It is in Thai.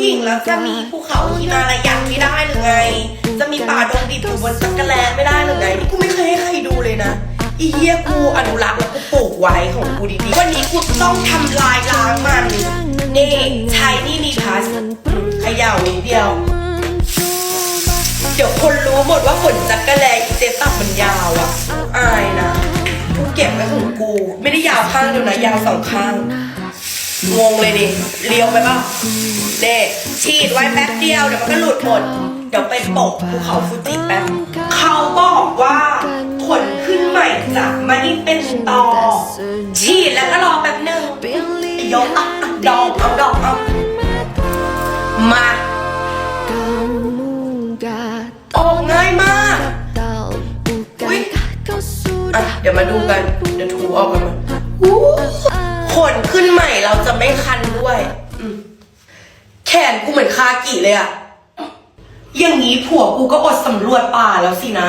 ผู้หญิงแล้วจะมีภูเขาหิมาลายันไม่ได้หรือไง จะมีป่าดงดิบอยู่บนจักรแลไม่ได้หรือไงนี่กูไม่เคยให้ใครดูเลยนะอีเหี้ยกูอนุรักษ์แล้วกูปลูกไว้ของกูดีๆ วันนี้กูต้องทำลายล้างมันนี่ใช้นี่มีพลาสเขย่านิดเดียว เดี๋ยวคนรู้หมดว่าขนจักรแลอีเจตับมันยาวอะอายนะกูเก็บไว้ของกู ไม่ได้ยาวข้างเดียวนะยาวสองข้าง งงเลยดิเลี้ยวไปเปล่าเด็ฉีดไว้แป๊บเดียวเดี๋ยวมันก็หลุดหมด เดี๋ยวไปปะภูเขาฟูจิแป๊บเขาบอกว่าขนขึ้นใหม่จากมันนี่เป็นตอฉีดแล้วก็รอแป๊บหนึ่งยกอะอะดอกเอาดอกเอามาออกง่ายมาก อุ๊ยอะเดี๋ยวมาดูกัน เดี๋ยวถูออกกันมา ขนขึ้นใหม่เราจะไม่คันด้วย อืมแขนกูเหมือนคากิเลยอะอย่างนี้ผัวกูก็อดสำรวจป่าแล้วสินะ